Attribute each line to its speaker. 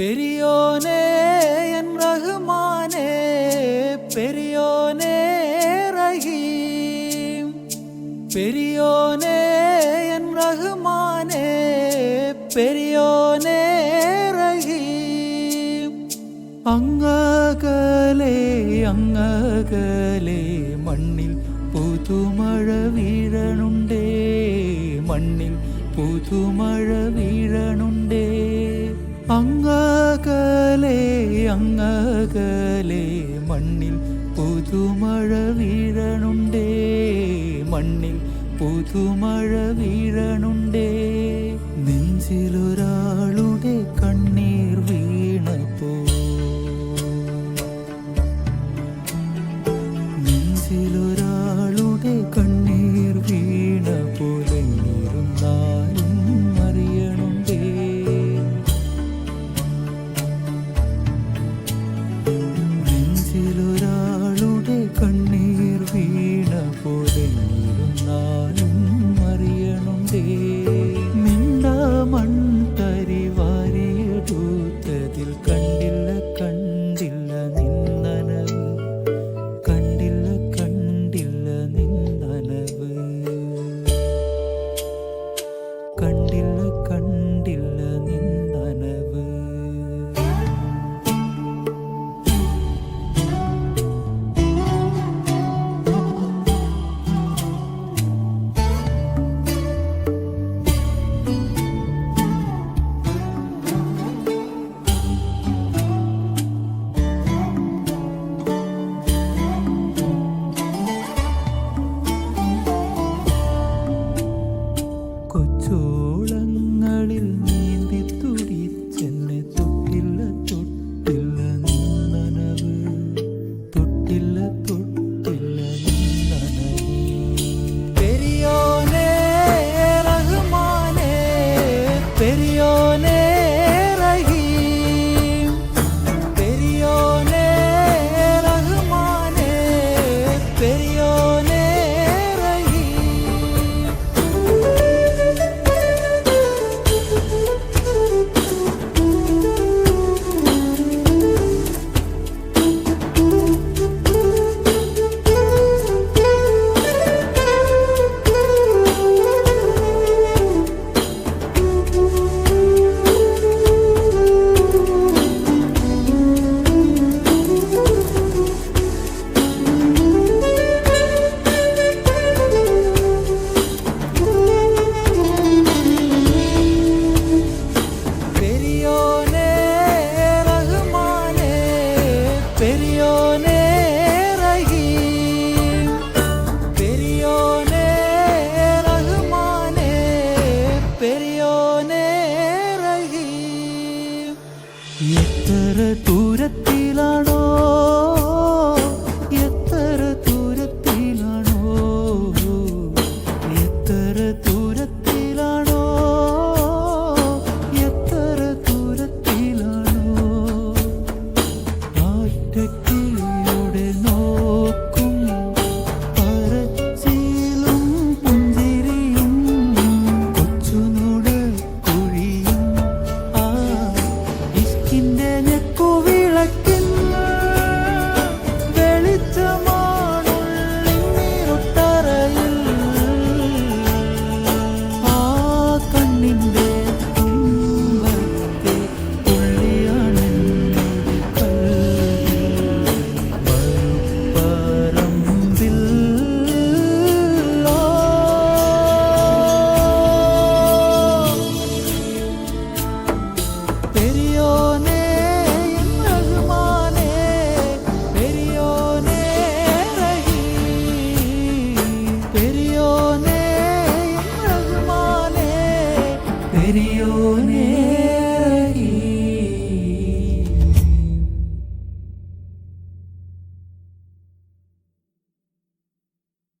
Speaker 1: பெரியோனே என் ரகுமானே பெரியோனே ரஹீம். பெரியோனே என் ரகுமானே பெரியோனே ரஹீம். അങ്ങകലെ അങ്ങകലെ മണ്ണിൽ പുതുമഴ വീഴണുണ്ടേ മണ്ണിൽ പുതുമഴ വീഴണുണ്ടേ അങ്ങ അകലെ അങ്ങകലെ മണ്ണിൽ പുതുമഴ വീഴണുണ്ടേ മണ്ണിൽ പുതുമഴ വീഴണുണ്ടേ. നെഞ്ചിലൊരാൾ